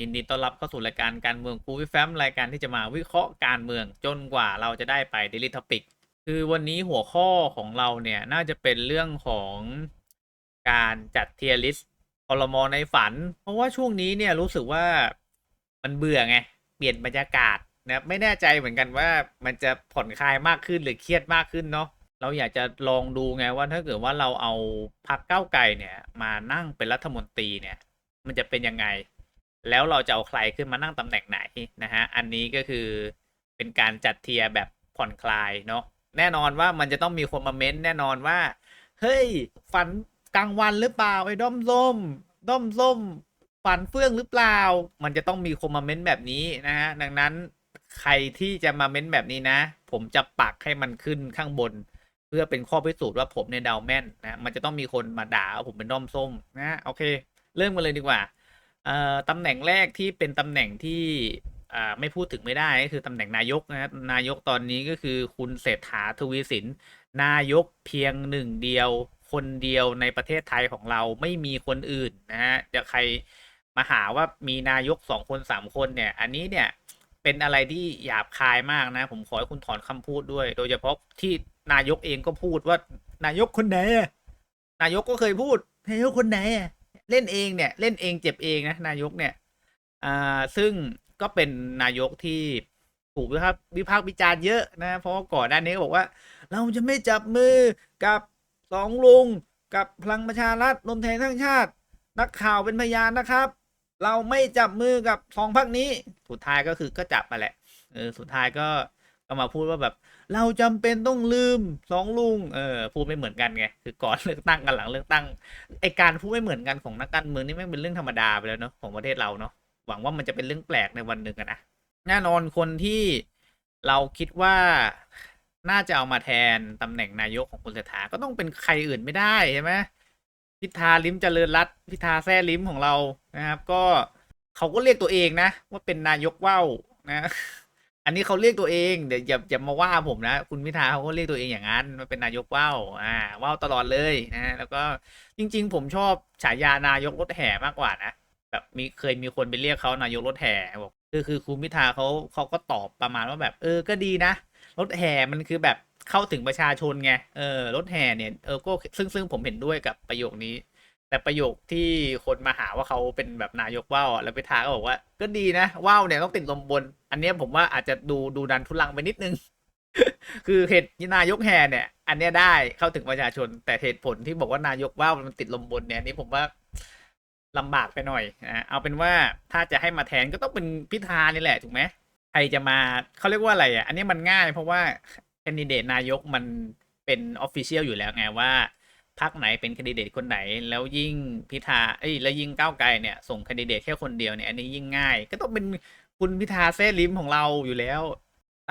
ยินดีต้อนรับเข้าสู่รายการการเมืองคูวิแฟมรายการที่จะมาวิเคราะห์การเมืองจนกว่าเราจะได้ไป Daily Topic คือวันนี้หัวข้อของเราเนี่ยน่าจะเป็นเรื่องของการจัดเทียร์ลิสต์คอรมอในฝัน เพราะว่าช่วงนี้เนี่ยรู้สึกว่ามันเบื่อไง เปลี่ยนบรรยากาศนะไม่แน่ใจเหมือนกันว่ามันจะผ่อนคลายมากขึ้นหรือเครียดมากขึ้นเนาะเราอยากจะลองดูไงว่าถ้าเกิดว่าเราเอาพักเก้าไกลเนี่ยมานั่งเป็นรัฐมนตรีเนี่ย มันจะเป็นยังไง แล้วเราจะเอาใครขึ้นมานั่งตำแหน่งไหนนะฮะ อันนี้ก็คือเป็นการจัดเทียร์แบบผ่อนคลายเนาะ แน่นอนว่ามันจะต้องมีคนมาเม้นแน่นอนว่า เฮ้ย ฝันกลางวันหรือเปล่าไอ้ด้อมส้ม ด้อมส้ม ฝันเฟื่องหรือเปล่า มันจะต้องมีคนมาเม้นแบบนี้นะฮะ ดังนั้นใครที่จะมาเม้นแบบนี้นะ ผมจะปักให้มันขึ้นข้างบน เพื่อเป็นข้อพิสูจน์ว่าผมในเดาแม่นนะ มันจะต้องมีคนมาด่าผมเป็นด้อมส้มนะ โอเค เริ่มกันเลยดีกว่า เอ่อตำแหน่งแรกที่เป็นตำแหน่งที่อ่าไม่พูดถึงไม่ได้ก็คือตำแหน่งนายกนะครับนายกตอนนี้ก็คือคุณเศรษฐาทวีสิน นายกเพียงหนึ่งเดียว คนเดียวในประเทศไทยของเราไม่มีคนอื่นนะฮะจะใครมาหาว่ามีนายกสองคนสามคนเนี่ย อันนี้เนี่ยเป็นอะไรที่หยาบคายมากนะ ผมขอให้คุณถอนคำพูดด้วย โดยเฉพาะที่นายกเองก็พูดว่านายกคนไหนนายกก็เคยพูดนายกคนไหน เล่นเองเนี่ย เล่นเองเจ็บเองนะนายกเนี่ย อ่า ซึ่งก็เป็นนายกที่ถูกวิพากษ์วิพากษ์วิจารณ์เยอะนะ เพราะก่อนหน้านี้ก็บอกว่า เราจะไม่จับมือกับสองลุงกับพลังประชารัฐรวมไทยทั้งชาติ นักข่าวเป็นพยานนะครับ เราไม่จับมือกับสองพรรคนี้ สุดท้ายก็คือก็จับมาแหละเออสุดท้ายก็ก็มาพูดว่าแบบ เราจำเป็นต้องลืมสองลุงเออพูดไม่เหมือนกันไงคือก่อนเลือกตั้งกันหลังเลือกตั้งไอการพูดไม่เหมือนกันของนักการเมืองนี่แม่งเป็นเรื่องธรรมดาไปแล้วเนาะของประเทศเราเนาะหวังว่ามันจะเป็นเรื่องแปลกในวันหนึ่งนะแน่นอนคนที่เราคิดว่าน่าจะเอามาแทนตำแหน่งนายกของคุณเศรษฐาก็ต้องเป็นใครอื่นไม่ได้ใช่ไหมพิธาลิมเจริญรัตพิธาแซ่ลิมของเรานะครับ ก็เขาก็เรียกตัวเองนะ ว่าเป็นนายกว่าวนะ อันนี้เขาเรียกตัวเองเดี๋ยวอย่าอย่ามาว่าผมนะ คุณพิธาเขาก็เรียกตัวเองอย่างนั้นมาเป็นนายกว่าวอ่าว่าวตลอดเลยนะแล้วก็จริง ๆ ผมชอบฉายานายกรถแห่มากกว่านะแบบมีเคยมีคนไปเรียกเขานายกรถแห่บอกคือคือคุณพิธาเขาเขาก็ตอบประมาณว่าแบบ เออก็ดีนะ รถแห่มันคือแบบเข้าถึงประชาชนไงเออรถแห่เนี่ยเออก็ซึ่งซึ่งผมเห็นด้วยกับประโยคนี้ แต่ประโยคที่คนมาหาว่าเขาเป็นแบบนายกว่าวแล้วพิธาก็บอกว่า ก็ดีนะว่าวเนี่ยต้องติดลมบน อันนี้ผมว่าอาจจะดูดูดันทุลังไปนิดนึง คือเหตุนายกแห่เนี่ย อันนี้ได้เข้าถึงประชาชน แต่เหตุผลที่บอกว่านายกว่าวมันติดลมบนเนี่ยนนี่ผมว่าลำบากไปหน่อยนะเอาเป็นว่าถ้าจะให้มาแทนก็ต้องเป็นพิธานี่แหละถูกไหมใครจะมาเขาเรียกว่าอะไรอะ อันนี้มันง่ายเพราะว่าแคนดิเดตนายกมันเป็นออฟฟิเชียลอยู่แล้วไงว่า พักไหนเป็นคนดิเดตคนไหน แล้วยิ่งพิธาเอ้ยแล้วยิ่งก้าวไกลเนี่ยส่งคนดิเดตแค่คนเดียวเนี่ยอันนี้ยิ่งง่าย ก็ต้องเป็นคุณพิธาแซ่ลิมของเราอยู่แล้ว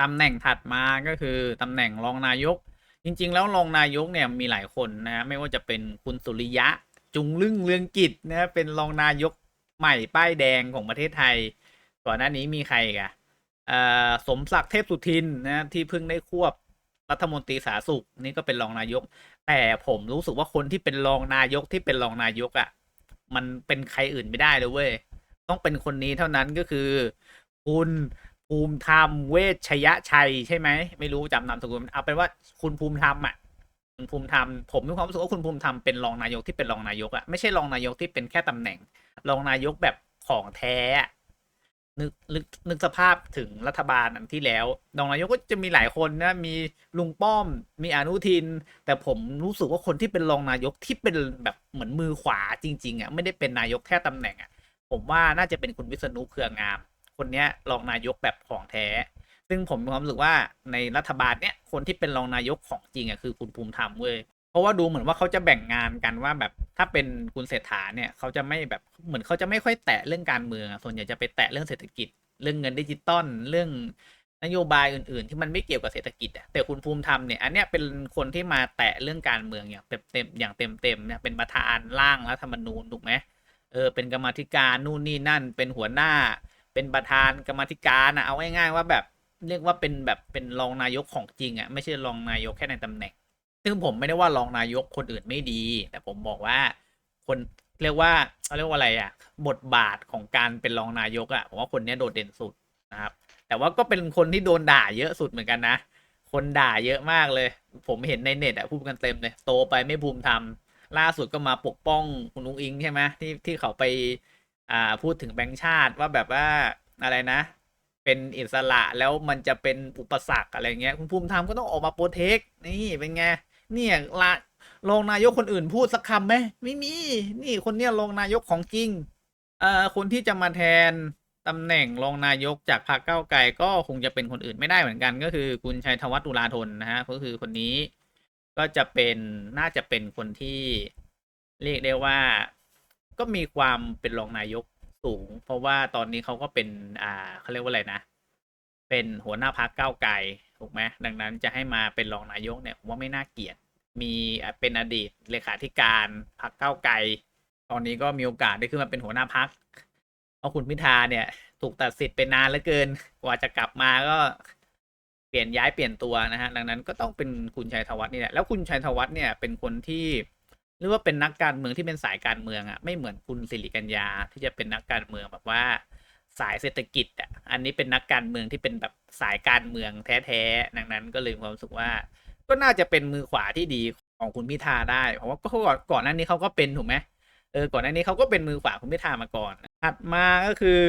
ตำแหน่งถัดมาก็คือตำแหน่งรองนายก จริง ๆ แล้วรองนายกเนี่ยมีหลายคนนะไม่ว่าจะเป็นคุณสุริยะจุงลึ่งเรืองกิจนะเป็นรองนายกใหม่ป้ายแดงของประเทศไทย ก่อนหน้านี้มีใครกอะสมศักดิ์เทพสุทินนะที่เพิ่งได้ควบ รัฐมนตรีสาธารณสุขนี่ก็เป็นรองนายก แต่ผมรู้สึกว่าคนที่เป็นรองนายกที่เป็นรองนายกอะ่ะ มันเป็นใครอื่นไม่ได้เลยเว้ยต้องเป็นคนนี้เท่านั้นก็คือ คุณภูมิธรรมเวชยชัยใช่ไหมไม่รู้จำนามสกุลเอาเป็นว่าคุณภูมิธรรมอะคุณภูมิธรรมผมมีความรู้สึกว่าคุณภูมิธรรมเป็นรองนายกที่เป็นรองนายกอะ่ะไม่ใช่รองนายกที่เป็นแค่ตำแหน่ง รองนายกแบบของแท้ นึกนึกนึกสภาพถึงรัฐบาลอันที่แล้วรองนายกก็จะมีหลายคนนะ มีลุงป้อม มีอนุทิน แต่ผมรู้สึกว่าคนที่เป็นรองนายกที่เป็นแบบเหมือนมือขวาจริง ๆอะ่ะไม่ได้เป็นนายกแค่ตำแหน่งอะ่ะ ผมว่าน่าจะเป็นคุณวิษณุเครืองาม คนเนี้ยรองนายกแบบของแท้ ซึ่งผมมีความรู้สึกว่าในรัฐบาลเนี้ยคนที่เป็นรองนายกของจริงอะคือคุณภูมิธรรมเว้ย เพราะว่าดูเหมือนว่าเขาจะแบ่งงานกันว่าแบบถ้าเป็นคุณเศรษฐาเนี่ยเขาจะไม่แบบเหมือนเขาจะไม่ค่อยแตะเรื่องการเมืองส่วนใหญ่จะไปแตะเรื่องเศรษฐกิจ เรื่องเงินดิจิตอลเรื่องนโยบายอื่นๆ ที่มันไม่เกี่ยวกับเศรษฐกิจอะแต่คุณภูมิธรรมเนี่ยอันเนี้ยเป็นคนที่มาแตะเรื่องการเมืองอย่างเต็มเต็มๆอย่างเต็มๆเนี่ยเป็นประธานร่างรัฐธรรมนูญถูกไหมเออเป็นกรรมธิการนู่นนี่นั่น เป็นหัวหน้า เป็นประธานกรรมธิการนะเอาง่ายๆว่าแบบเรียกว่าเป็นแบบเป็นรองนายกของจริงอะไม่ใช่รองนายกแค่ในตำแหน่ง ซึ่งผมไม่ได้ว่ารองนายกคนอื่นไม่ดี แต่ผมบอกว่าคนเรียกว่าเขาเรียกว่าอะไรอะ บทบาทของการเป็นรองนายกอะผมว่าคนนี้โดดเด่นสุดนะครับ แต่ว่าก็เป็นคนที่โดนด่าเยอะสุดเหมือนกันนะ คนด่าเยอะมากเลย ผมเห็นในเน็ตอะพูดกันเต็มเลย โตไปไม่ภูมิธรรมล่าสุดก็มาปกป้องคุณลุงอิงใช่ไหมที่ที่เขาไปอ่าพูดถึงแบงค์ชาติว่าแบบว่าอะไรนะ เป็นอิสระแล้วมันจะเป็นอุปสรรคอะไรเงี้ย คุณภูมิธรรมก็ต้องออกมาโปรเทคนี่เป็นไง เนี่ยละรองนายกคนอื่นพูดสักคำไหมไม่มี นี่คนเนี้ยรองนายกของจริงเอ่อคนที่จะมาแทนตำแหน่งรองนายกจากพรรคก้าวไกลก็คงจะเป็นคนอื่นไม่ได้เหมือนกัน ก็คือคุณชัยธวัฒน์ตุลาธนนะฮะก็คือคนนี้ก็จะเป็นน่าจะเป็นคนที่เรียกได้ว่า ก็มีความเป็นรองนายกสูง เพราะว่าตอนนี้เขาก็เป็น อ่าเขาเรียกว่าอะไรนะ เป็นหัวหน้าพักก้าไกล ถูกไหมดังนั้นจะให้มาเป็นรองนายกเนี่ยผมว่าไม่น่าเกลียดมีเป็นอดีตเลขาธิการพักก้าวไกล ตอนนี้ก็มีโอกาสได้ขึ้นมาเป็นหัวหน้าพักเพราะคุณพิธาเนี่ย ถูกตัดสิทธิ์ไปนานเหลือเกิน กว่าจะกลับมาก็เปลี่ยนย้ายเปลี่ยนตัวนะฮะ ดังนั้นก็ต้องเป็นคุณชัยธวัฒน์นี่แหละ แล้วคุณชัยธวัฒน์เนี่ยเป็นคนที่เรียกว่าเป็นนักการเมืองที่เป็นสายการเมืองอะไม่เหมือนคุณสิริกัญญาที่จะเป็นนักการเมืองแบบว่า สายเศรษฐกิจอะอันนี้เป็นนักการเมืองที่เป็นแบบสายการเมืองแท้ๆดังนั้นก็เลยมีความรู้สึกว่า ก็น่าจะเป็นมือขวาที่ดีของคุณพิธาได้ เพราะว่าก็ก่อนก่อนหน้านี้เขาก็เป็นถูกไหมเออก่อนหน้านี้เขาก็เป็นมือขวาคุณพิธามาก่อนถัดมาก็คือ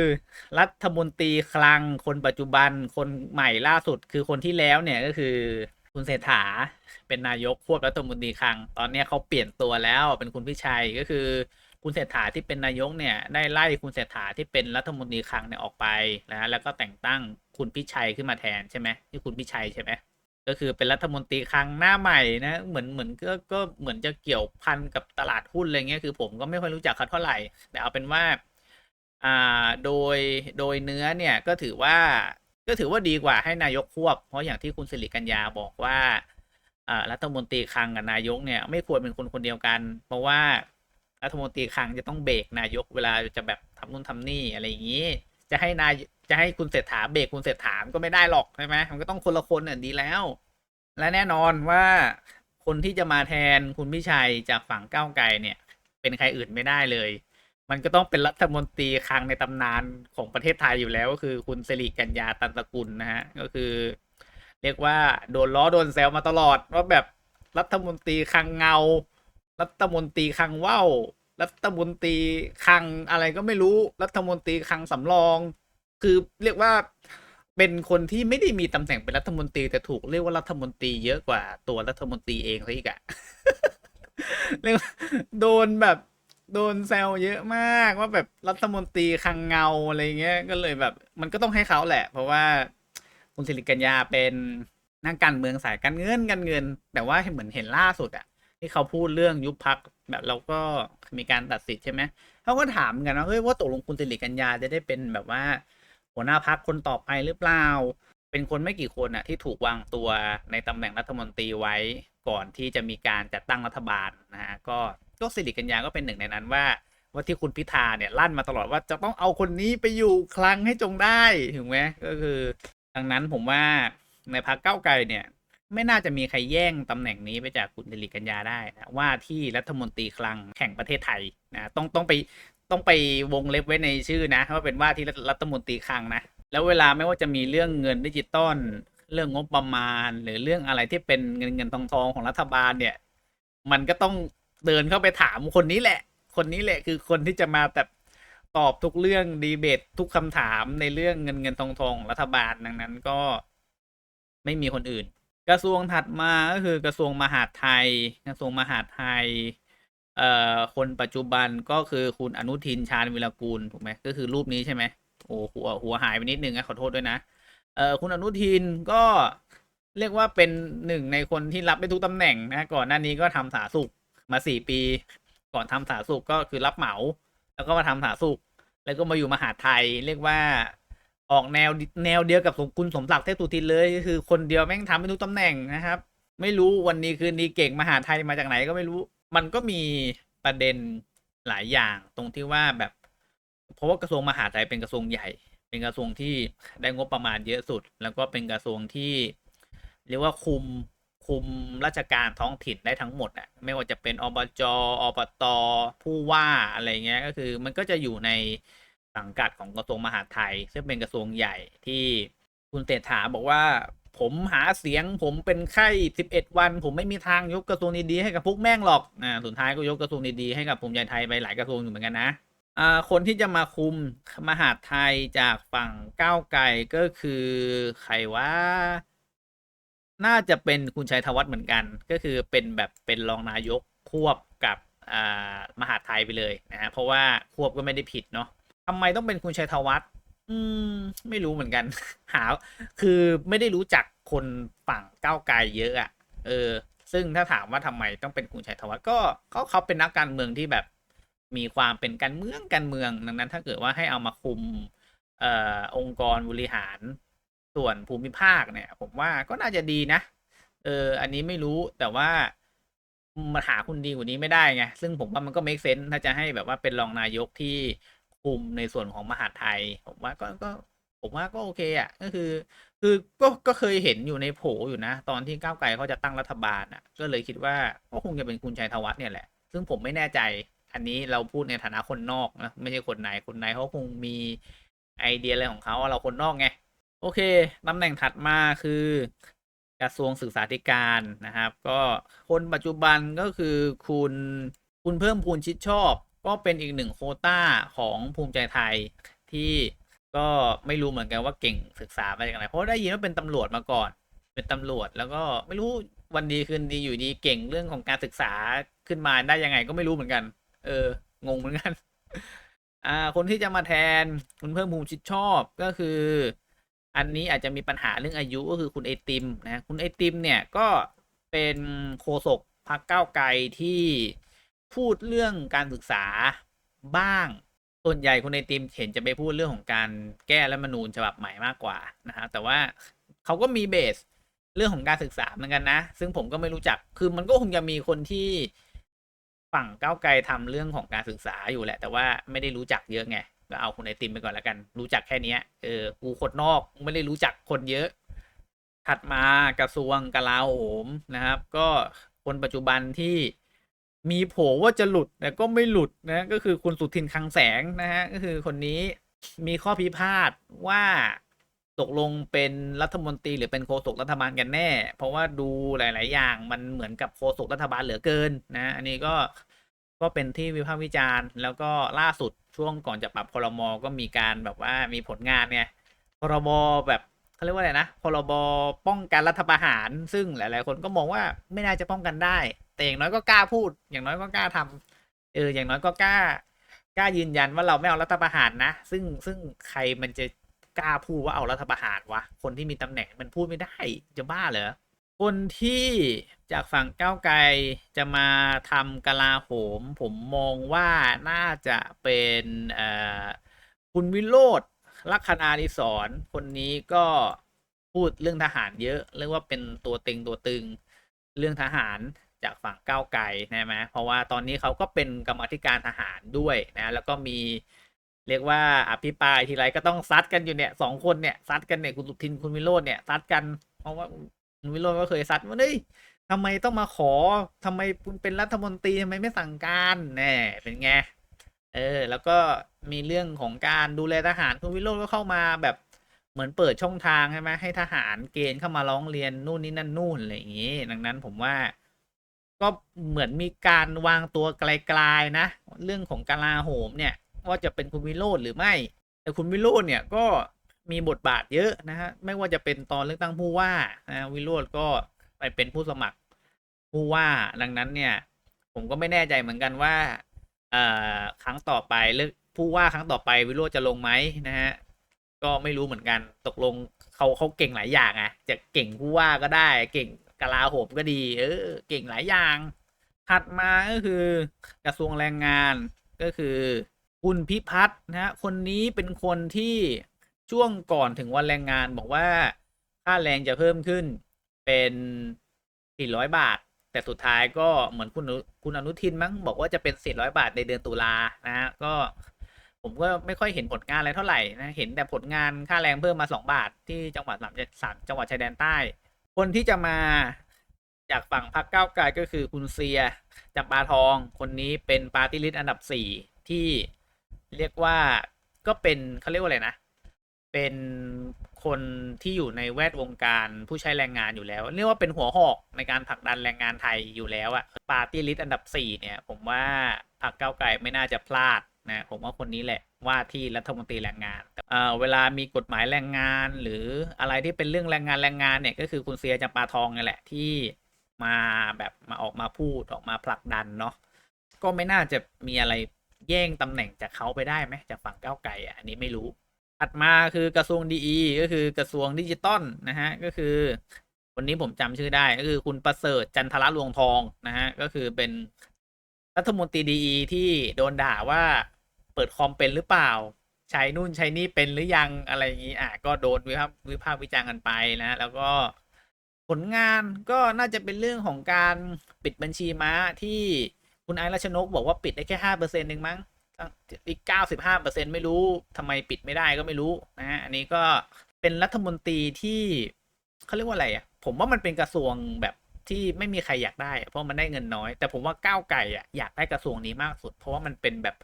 รัฐมนตรีคลังคนปัจจุบันคนใหม่ล่าสุดคือคนที่แล้วเนี่ยก็คือคุณเศรษฐาเป็นนายกควบรัฐมนตรีคลัง ตอนนี้เขาเปลี่ยนตัวแล้วเป็นคุณพิชัยก็คือ คุณเศรษฐาที่เป็นนายกเนี่ยได้ไล่คุณเศรษฐาที่เป็นรัฐมนตรีคลังเนี่ยออกไปนะฮะแล้วก็แต่งตั้งคุณพิชัยขึ้นมาแทนใช่ไหมที่คุณพิชัยใช่ไหมก็คือเป็นรัฐมนตรีคลังหน้าใหม่นะเหมือนเหมือนก็ก็เหมือนจะเกี่ยวพันกับตลาดหุ้นอะไรเงี้ยคือผมก็ไม่ค่อยรู้จักเขาเท่าไหร่แต่เอาเป็นว่าอ่าโดยโดยเนื้อเนี่ยก็ถือว่าก็ถือว่าดีกว่าให้นายกควบ เพราะอย่างที่คุณสิริกัญญาบอกว่าอ่ารัฐมนตรีคลังกับนายกเนี่ยไม่ควรเป็นคนคนเดียวกัน เพราะว่า รัฐมนตรีคลังจะต้องเบรกนายกเวลาจะแบบทำนู่นทำนี่อะไรอย่างนี้ จะให้นายจะให้คุณเศรษฐาเบรกคุณเศรษฐาก็ไม่ได้หรอกใช่ไหมมันก็ต้องคนละคนเนี่ยดีแล้ว และแน่นอนว่าคนที่จะมาแทนคุณพิชัยจากฝั่งก้าวไกลเนี่ย เป็นใครอื่นไม่ได้เลย มันก็ต้องเป็นรัฐมนตรีคลังในตำนานของประเทศไทยอยู่แล้วก็คือคุณสิริกัญญาตันตะกุลนะฮะก็คือ เรียกว่าโดนล้อโดนแซวมาตลอดว่าแบบรัฐมนตรีคลังเงา รัฐมนตรีคลังว่าว รัฐมนตรีคลังอะไรก็ไม่รู้รัฐมนตรีคลังสำรอง คือเรียกว่าเป็นคนที่ไม่ได้มีตำแหน่งเป็นรัฐมนตรีแต่ถูกเรียกว่ารัฐมนตรีเยอะกว่าตัวรัฐมนตรีเองซะอีกอะเรียกโดนแบบโดนแซวเยอะมากว่าแบบรัฐมนตรีคังเงาอะไรเงี้ยก็เลยแบบ มันก็ต้องให้เขาแหละ เพราะว่าคุณสิริกัญญาเป็นนักการเมืองสายการเงินการเงิน แต่ว่าเหมือนเห็นล่าสุดอะที่เขาพูดเรื่องยุบพัก แบบเราก็มีการตัดสิทธิ์ใช่ไหมเขาก็ถามกันว่าเฮ้ยว่าตกลงคุณสิริกัญญาจะได้เป็นแบบว่า หัวหน้าพักคนต่อไปหรือเปล่า เป็นคนไม่กี่คนอะที่ถูกวางตัวในตำแหน่งรัฐมนตรีไว้ก่อนที่จะมีการจัดตั้งรัฐบาลนะฮะก็ก็สิริกัญญาก็เป็นหนึ่งในนั้นว่าว่าที่คุณพิธาเนี่ยลั่นมาตลอดว่าจะต้องเอาคนนี้ไปอยู่คลังให้จงได้ ถึงไหมก็คือดังนั้นผมว่าในพรรคเก้าไกลเนี่ย ไม่น่าจะมีใครแย่งตำแหน่งนี้ไปจากคุณสิริกัญญาได้นะว่าที่รัฐมนตรีคลังแห่งประเทศไทยนะต้องต้องไปต้องไปวงเล็บไว้ในชื่อนะว่าเป็นว่าที่รัฐมนตรีคลังนะแล้วเวลาไม่ว่าจะมีเรื่องเงินดิจิตอลเรื่องงบประมาณ หรือเรื่องอะไรที่เป็นเงินเงินทองทองของรัฐบาลเนี่ย มันก็ต้องเดินเข้าไปถามคนนี้แหละ คนนี้แหละคือคนที่จะมาแบบตอบทุกเรื่องดีเบตทุกคำถามในเรื่องเงินเงินทองทองของรัฐบาลดังนั้นก็ไม่มีคนอื่น กระทรวงถัดมาก็คือกระทรวงมหาดไทย กระทรวงมหาดไทยเอ่อคนปัจจุบันก็คือคุณอนุทินชาญวิรากูลถูกไหมก็คือรูปนี้ใช่ไหมโอ้หัวหัวหายไปนิดนึงนะขอโทษด้วยนะเอ่อคุณอนุทินก็เรียกว่าเป็นหนึ่งในคนที่รับได้ทุกตำแหน่งนะก่อนหน้านี้ก็ทำสาธารณสุขมาสี่ปี ก่อนทำสาธารณสุขก็คือรับเหมา แล้วก็มาทำสาธารณสุขแล้วก็มาอยู่มหาดไทย เรียกว่า ออกแนวแนวเดียวกับสมคุณสมศักดิ์เทพสุทินเลยก็คือคนเดียวแม่งทำไปทุกตำแหน่งนะครับ ไม่รู้วันนี้คืนนี้เก่งมหาไทยมาจากไหนก็ไม่รู้ มันก็มีประเด็นหลายอย่างตรงที่ว่าแบบ เพราะว่ากระทรวงมหาไทยเป็นกระทรวงใหญ่ เป็นกระทรวงที่ได้งบประมาณเยอะสุด แล้วก็เป็นกระทรวงที่ เรียกว่าคุมคุมราชการท้องถิ่นได้ทั้งหมดอะไม่ว่าจะเป็นอบจอบตผู้ว่าอะไรเงี้ยก็คือมันก็จะอยู่ใน สังกัดของกระทรวงมหาดไทย ซึ่งเป็นกระทรวงใหญ่ที่คุณเศรษฐาบอกว่า ผมหาเสียงผมเป็นไข้11วัน ผมไม่มีทางยกกระทรวงดีๆให้กับพวกแม่งหรอกอ่าสุดท้ายก็ยกกระทรวงดีๆให้กับภูมิใจไทยไปหลายกระทรวงอยู่เหมือนกันนะอ่าคนที่จะมาคุมมหาดไทยจากฝั่งก้าวไกลก็คือใครว่าน่าจะเป็นคุณชัยธวัฒน์เหมือนกัน ก็คือเป็นแบบเป็นรองนายกควบกับอ่ามหาดไทยไปเลยนะฮะเพราะว่าควบก็ไม่ได้ผิดเนาะ ทำไมต้องเป็นคุณชัยธวัฒน์อืม ไม่รู้เหมือนกัน หา คือไม่ได้รู้จักคนฝั่งก้าวไกลเยอะอะเออ ซึ่งถ้าถามว่าทำไมต้องเป็นคุณชัยธวัฒน์ก็ก็เขาเป็นนักการเมืองที่แบบมีความเป็นการเมืองการเมืองดังนั้น ถ้าเกิดว่าให้เอามาคุมเอ่อองค์กรบริหารส่วนภูมิภาคเนี่ย ผมว่าก็น่าจะดีนะ เออ อันนี้ไม่รู้แต่ว่ามาหาคุณดีกว่านี้ไม่ได้ไง ซึ่งผมว่ามันก็ make sense ถ้าจะให้แบบว่าเป็นรองนายกที่ คุมในส่วนของมหาดไทย ผมว่าก็ก็ผมว่าก็โอเคอะก็คือ คือก็ก็เคยเห็นอยู่ในโผอยู่นะ ตอนที่ก้าวไกลเขาจะตั้งรัฐบาลอะ ก็เลยคิดว่าก็คงจะเป็นคุณชัยธวัฒน์เนี่ยแหละ ซึ่งผมไม่แน่ใจ อันนี้เราพูดในฐานะคนนอกนะไม่ใช่คนในคนในเขาคงมีไอเดียอะไรของเขาเราคนนอกไงโอเคตำแหน่งถัดมาคือกระทรวงศึกษาธิการนะครับ ก็คนปัจจุบันก็คือคุณคุณเพิ่มพูนชิดชอบ ก็เป็นอีกหนึ่งโคต้าของภูมิใจไทยที่ก็ไม่รู้เหมือนกันว่าเก่งศึกษามาจากไหนเพราะได้ยินว่าเป็นตำรวจมาก่อน เป็นตำรวจแล้วก็ไม่รู้วันดีคืนดีอยู่ดีเก่งเรื่องของการศึกษาขึ้นมาได้ยังไงก็ไม่รู้เหมือนกัน เออ งงเหมือนกัน อ่า คนที่จะมาแทนคุณเพิ่มภูมิชิดชอบก็คือ อันนี้อาจจะมีปัญหาเรื่องอายุก็คือคุณไอติมนะคุณไอติมเนี่ยก็เป็นโฆษกพรรคก้าไกลที่ พูดเรื่องการศึกษาบ้าง ส่วนใหญ่คุณไอติมเห็นจะไปพูดเรื่องของการแก้รัฐมนูญฉบับใหม่มากกว่านะฮะแต่ว่าเขาก็มีเบสเรื่องของการศึกษาเหมือนกันนะ ซึ่งผมก็ไม่รู้จัก คือมันก็คงจะมีคนที่ฝั่งก้าวไกลทำเรื่องของการศึกษาอยู่แหละ แต่ว่าไม่ได้รู้จักเยอะไง ก็เอาคุณไอติมไปก่อนแล้วกัน รู้จักแค่เนี้ยเออ กูคนนอกไม่ได้รู้จักคนเยอะ ถัดมากระทรวงกลาโหมนะครับ ก็คนปัจจุบันที่ มีโผว่าจะหลุดแต่ก็ไม่หลุดนะก็คือคุณสุทินคังแสงนะฮะก็คือคนนี้มีข้อพิพาทว่าตกลงเป็นรัฐมนตรีหรือเป็นโฆษกรัฐบาลกันแน่ เพราะว่าดูหลาย ๆ อย่างมันเหมือนกับโฆษกรัฐบาลเหลือเกินนะอันนี้ก็ก็เป็นที่วิพากษ์วิจารณ์ แล้วก็ล่าสุดช่วงก่อนจะปรับพรมก็มีการแบบว่ามีผลงานไงพรบแบบเขาเรียกว่าอะไรนะพรบป้องกันรัฐประหาร ซึ่งหลาย ๆ คนก็มองว่าไม่น่าจะป้องกันได้ แต่อย่างน้อยก็กล้าพูด อย่างน้อยก็กล้าทำเอออย่างน้อยก็กล้ากล้ายืนยันว่าเราไม่เอารัฐประหารนะ ซึ่งซึ่งใครมันจะกล้าพูดว่าเอารัฐประหารวะคนที่มีตำแหน่งมันพูดไม่ได้จะบ้าเหรอคนที่จากฝั่งก้าวไกลจะมาทำกลาโหม ผมมองว่าน่าจะเป็นคุณวิโรธลัคนานิสรณ์คนนี้ก็พูดเรื่องทหารเยอะ เรียกว่าเป็นตัวเต็งตัวตึงเรื่องทหาร จากฝั่งก้าวไกลใช่ไหมเพราะว่าตอนนี้เขาก็เป็นกรรมธิการทหารด้วยนะแล้วก็มีเรียกว่าอภิปรายทีไรก็ต้องซัดกันอยู่เนี่ยสองคนเนี่ยซัดกันเนี่ยคุณสุทินคุณวิโรจน์เนี่ยซัดกัน เพราะว่าคุณวิโรจน์ก็เคยซัดว่าเฮ้ยทำไมต้องมาขอทำไมคุณเป็นรัฐมนตรีทำไมไม่สั่งการแน่เป็นไงเออ แล้วก็มีเรื่องของการดูแลทหารคุณวิโรจน์ก็เข้ามาแบบเหมือนเปิดช่องทางใช่ไหมให้ทหารเกณฑ์เข้ามาร้องเรียนนู่นนี่นั่นนู่นอะไรอย่างนี้ ดังนั้นผมว่า ก็เหมือนมีการวางตัวไกลๆนะ เรื่องของกาลาโหมเนี่ยว่าจะเป็นคุณวิโรธหรือไม่ แต่คุณวิโรธเนี่ยก็มีบทบาทเยอะนะฮะไม่ว่าจะเป็นตอนเลือกตั้งผู้ว่านะวิโรธก็ไปเป็นผู้สมัครผู้ว่าดังนั้นเนี่ย ผมก็ไม่แน่ใจเหมือนกันว่าเอ่อครั้งต่อไปเลือกผู้ว่าครั้งต่อไปวิโรธจะลงไหมนะฮะก็ไม่รู้เหมือนกันตกลงเขาเขาเก่งหลายอย่างอะจะเก่งผู้ว่าก็ได้เก่ง กลาโหมก็ดี เออ เก่งหลายอย่าง ถัดมาก็คือกระทรวงแรงงานก็คือคุณพิพัฒน์นะฮะคนนี้เป็นคนที่ช่วงก่อนถึงวันแรงงานบอกว่าค่าแรงจะเพิ่มขึ้นเป็น400บาท แต่สุดท้ายก็เหมือนคุณคุณอนุทินมั้งบอกว่าจะเป็น400บาทในเดือนตุลานะฮะก็ผมก็ไม่ค่อยเห็นผลงานอะไรเท่าไหร่นะเห็นแต่ผลงานค่าแรงเพิ่มมา2บาทที่จังหวัดสามสามจังหวัดชายแดนใต้ คนที่จะมาจากฝั่งพรรคก้าวไกลก็คือคุณเซียจำปาทอง คนนี้เป็นปาร์ตี้ลิสต์อันดับสี่ที่เรียกว่าก็เป็นเขาเรียกว่าอะไรนะ เป็นคนที่อยู่ในแวดวงการผู้ใช้แรงงานอยู่แล้ว เรียกว่าเป็นหัวหอกในการผลักดันแรงงานไทยอยู่แล้วอะปาร์ตี้ลิสต์อันดับสี่เนี่ย ผมว่าพรรคก้าวไกลไม่น่าจะพลาดนะ ผมว่าคนนี้แหละ ว่าที่รัฐมนตรีแรงงานเอ่อเวลามีกฎหมายแรงงาน หรืออะไรที่เป็นเรื่องแรงงานแรงงานเนี่ยก็คือคุณเซียจำปาทองนี่แหละที่มาแบบมาออกมาพูดออกมาผลักดันเนาะก็ไม่น่าจะมีอะไรแย่งตำแหน่งจากเขาไปได้ไหมจากฝั่งก้าวไก่อันนี้ไม่รู้ถัดมาคือกระทรวงดีก็คือกระทรวงดิจิตอลนะฮะก็คือวันนี้ผมจำชื่อได้ก็คือคุณประเสริฐจันทรลวงทองนะฮะก็คือเป็นรัฐมนตรีดีที่โดนด่าว่า เปิดคอมเป็นหรือเปล่า ใช้นู่นใช้นี่เป็นหรือยังอะไรอย่างนี้อะก็โดนวิพากษ์วิพากษ์วิจารณ์กันไปนะ แล้วก็ผลงานก็น่าจะเป็นเรื่องของการปิดบัญชีม้าที่คุณไอซ์รัชนกบอกว่าปิดได้แค่ห้าเปอร์เซ็นต์เองมั้งอีกเก้าสิบห้าเปอร์เซ็นต์ไม่รู้ทำไมปิดไม่ได้ก็ไม่รู้นะฮะอันนี้ก็เป็นรัฐมนตรีที่เขาเรียกว่าอะไรอะ ผมว่ามันเป็นกระทรวงแบบที่ไม่มีใครอยากได้ เพราะมันได้เงินน้อย แต่ผมว่าก้าวไก่อะอยากได้กระทรวงนี้มากสุด เพราะว่ามันเป็นแบบ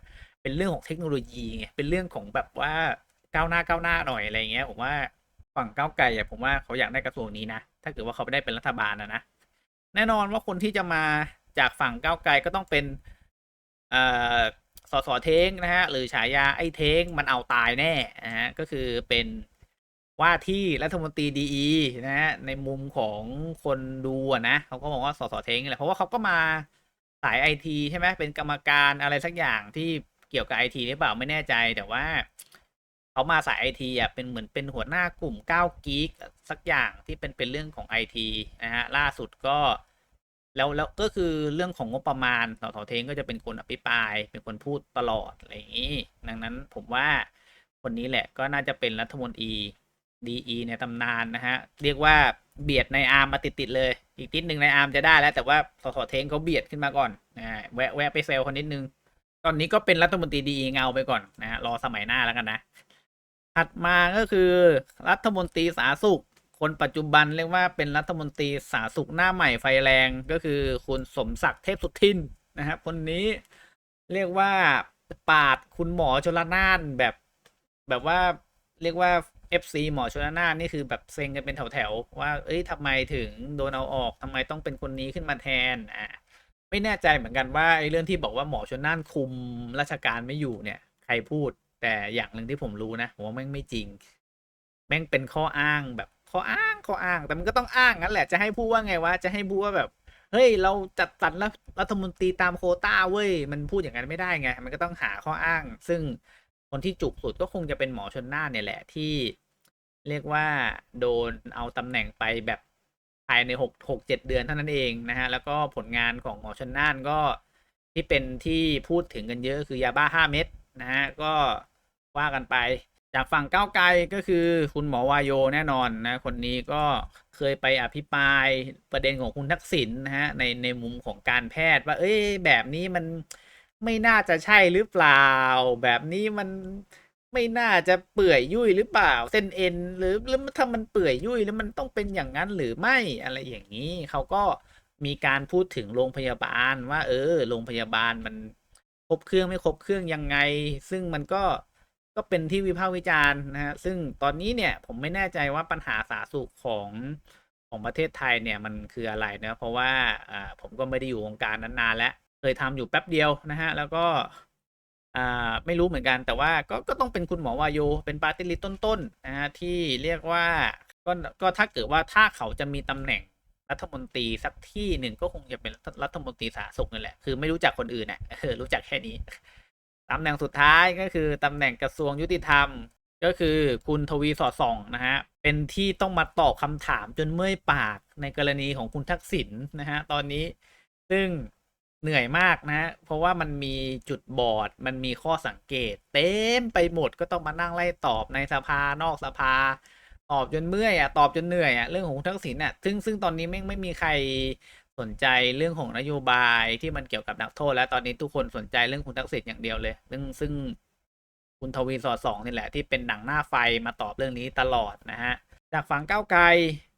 เป็นเรื่องของเทคโนโลยีไงเป็นเรื่องของแบบว่าก้าวหน้าก้าวหน้าหน่อยอะไรเงี้ยผมว่าฝั่งก้าวไก่อะผมว่าเขาอยากได้กระทรวงนี้นะถ้าเกิดว่าเขาไม่ได้เป็นรัฐบาลนะนะแน่นอนว่าคนที่จะมาจากฝั่งก้าวไกลก็ต้องเป็นเอ่อสสเท้งนะฮะหรือฉายาไอ้เท้งมันเอาตายแน่นะฮะก็คือเป็นว่าที่รัฐมนตรีดีนะฮะในมุมของคนดูนะเขาก็บอกว่าสสเท้งแหละเพราะว่าเขาก็มาสายไอทีใช่ไหมเป็นกรรมการอะไรสักอย่างที่ เกี่ยวกับไอทีหรือเปล่าไม่แน่ใจแต่ว่าเขามาสายไอทีอะเป็นเหมือนเป็นหัวหน้ากลุ่ม9กิกสักอย่างที่เป็นเป็นเรื่องของไอทีนะฮะล่าสุดก็ แล้วแล้วก็คือเรื่องของงบประมาณสสเทงก็จะเป็นคนอภิปราย เป็นคนพูดตลอดอะไรอย่างนี้ ดังนั้นผมว่าคนนี้แหละก็น่าจะเป็นรัฐมนตรีดีในตำนานนะฮะ เรียกว่าเบียดในอาร์มมาติดๆเลย อีกนิดหนึ่งในอาร์มจะได้แล้ว แต่ว่าสสเทงเขาเบียดขึ้นมาก่อนนะฮะแวะแวะไปเซลคนนิดนึง ตอนนี้ก็เป็นรัฐมนตรีดีเงาไปก่อนนะฮะรอสมัยหน้าแล้วกันนะ ถัดมาก็คือ รัฐมนตรีสาธารณสุข คนปัจจุบันเรียกว่าเป็นรัฐมนตรีสาธารณสุขหน้าใหม่ไฟแรงก็คือคุณสมศักดิ์เทพสุทินนะครับคนนี้เรียกว่าปาดคุณหมอชลนานแบบแบบว่าเรียกว่า FC หมอชลนานนี่คือแบบเซ็งกันเป็นแถวๆว่า เอ้ยทำไมถึงโดนเอาออกทำไมต้องเป็นคนนี้ขึ้นมาแทนอ่า ไม่แน่ใจเหมือนกันว่าไอ้เรื่องที่บอกว่าหมอชลนานคุมราชการไม่อยู่เนี่ย ใครพูด แต่อย่างหนึ่งที่ผมรู้นะผมว่าแม่งไม่จริง แม่งเป็นข้ออ้างแบบข้ออ้างข้ออ้างแต่มันก็ต้องอ้างนั่นแหละจะให้พูดว่าไงวะจะให้พูดว่าแบบเฮ้ยเราจัดสรรรัฐมนตรีตามโคต้าเว้ยมันพูดอย่างนั้นไม่ได้ไง มันก็ต้องหาข้ออ้าง ซึ่งคนที่จุกสุดก็คงจะเป็นหมอชนน่านเนี่ยแหละที่ เรียกว่าโดนเอาตำแหน่งไปแบบายในหกหกเดือนเท่านั้นเองนะฮะ แล้วก็ผลงานของหมอชนน่านก็ที่เป็นที่พูดถึงกันเยอะคือยาบ้าห้าเม็ดนะฮะ ก็ว่ากันไป จากฝั่งก้าวไกลก็คือคุณหมอวายโยแน่นอนนะ คนนี้ก็เคยไปอภิปรายประเด็นของคุณทักษิณนะฮะ ในในมุมของการแพทย์ว่า เอ้ยแบบนี้มันไม่น่าจะใช่หรือเปล่า แบบนี้มัน ไม่น่าจะเปื่อยยุ่ยหรือเปล่า เส้นเอ็นหรือหรือถ้ามันเปื่อยยุ่ยแล้วมันต้องเป็นอย่างนั้นหรือไม่อะไรอย่างนี้เขาก็มีการพูดถึงโรงพยาบาลว่า เออโรงพยาบาลมันครบเครื่องไม่ครบเครื่องยังไง ซึ่งมันก็ก็เป็นที่วิพากษ์วิจารณ์นะฮะซึ่งตอนนี้เนี่ยผมไม่แน่ใจว่าปัญหาสาธารณสุขของของประเทศไทยเนี่ยมันคืออะไรนะเพราะว่าอ่าผมก็ไม่ได้อยู่วงการนั้นนานแล้วเคยทำอยู่แป๊บเดียวนะฮะแล้วก็ อ่าไม่รู้เหมือนกันแต่ว่าก็ก็ต้องเป็นคุณหมอวายโยเป็นปาร์ตี้ลิสต์ต้นๆนะฮะที่เรียกว่าก็ก็ถ้าเกิดว่าถ้าเขาจะมีตำแหน่งรัฐมนตรีสักที่หนึ่งก็คงจะเป็นรัฐมนตรีสาธารณสุขนั่นแหละคือไม่รู้จักคนอื่นอะรู้จักแค่นี้ตำแหน่งสุดท้ายก็คือตำแหน่งกระทรวงยุติธรรม ก็คือคุณทวีสอดส่องนะฮะเป็นที่ต้องมาตอบคำถามจนเมื่อยปากในกรณีของคุณทักษิณนะฮะตอนนี้ซึ่ง เหนื่อยมากนะฮะเพราะว่ามันมีจุดบอด มันมีข้อสังเกต เต็มไปหมดก็ต้องมานั่งไล่ตอบในสภานอกสภา ตอบจนเมื่อยอะตอบจนเหนื่อยอะเรื่องของทักษิณอะซึ่งซึ่งตอนนี้ไม่ไม่มีใครสนใจเรื่องของนโยบายที่มันเกี่ยวกับนักโทษ แล้วตอนนี้ทุกคนสนใจเรื่องคุณทักษิณอย่างเดียวเลย ซึ่งซึ่งคุณทวีสอดสองนี่แหละที่เป็นหนังหน้าไฟมาตอบเรื่องนี้ตลอดนะฮะจากฝั่งก้าวไกล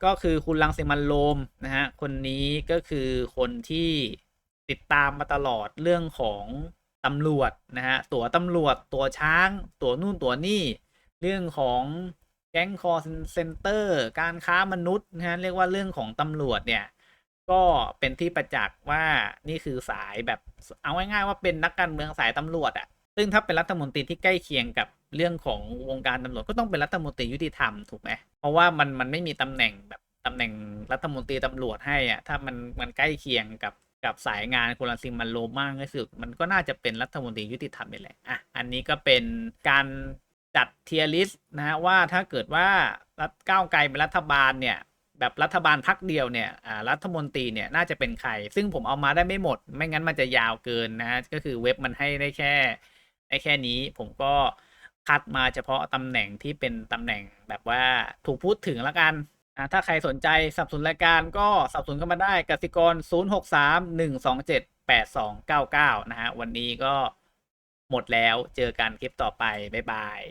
ก็คือคุณรังสิมันโรมนะฮะคนนี้ก็คือคนที่ ติดตามมาตลอดเรื่องของตำรวจนะฮะตั๋วตำรวจตั๋วช้าง ตั๋วนู่นตั๋วนี่ เรื่องของแก๊งคอร์เซนเตอร์ การค้ามนุษย์นะฮะเรียกว่าเรื่องของตำรวจเนี่ยก็เป็นที่ประจักษ์ว่านี่คือสายแบบเอาง่ายๆว่าเป็นนักการเมืองสายตำรวจอะซึ่งถ้าเป็นรัฐมนตรีที่ใกล้เคียงกับเรื่องของวงการตำรวจก็ต้องเป็นรัฐมนตรียุติธรรมถูกไหมเพราะว่ามันมันไม่มีตำแหน่งแบบตำแหน่งรัฐมนตรีตำรวจให้อะถ้ามันมันใกล้เคียงกับ กับสายงานคุณรังสิมันโรมมากที่สุดมันก็น่าจะเป็นรัฐมนตรียุติธรรมนี่แหละอะอันนี้ก็เป็นการจัดเทียริสนะฮะว่าถ้าเกิดว่ารัฐก้าวไกลเป็นรัฐบาลเนี่ยแบบรัฐบาลพักเดียวเนี่ยอ่ารัฐมนตรีเนี่ยน่าจะเป็นใคร ซึ่งผมเอามาได้ไม่หมด ไม่งั้นมันจะยาวเกินนะฮะก็คือเว็บมันให้ได้แค่ได้แค่นี้ ผมก็คัดมาเฉพาะตำแหน่งที่เป็นตำแหน่งแบบว่าถูกพูดถึงแล้วกัน อ่าถ้าใครสนใจสนับสนุนรายการก็สนับสนุนเข้ามาได้กสิกร 0 6 3 1 2 7 8 2 9 9 นะฮะ วันนี้ก็หมดแล้วเจอกันคลิปต่อไป บ๊ายบาย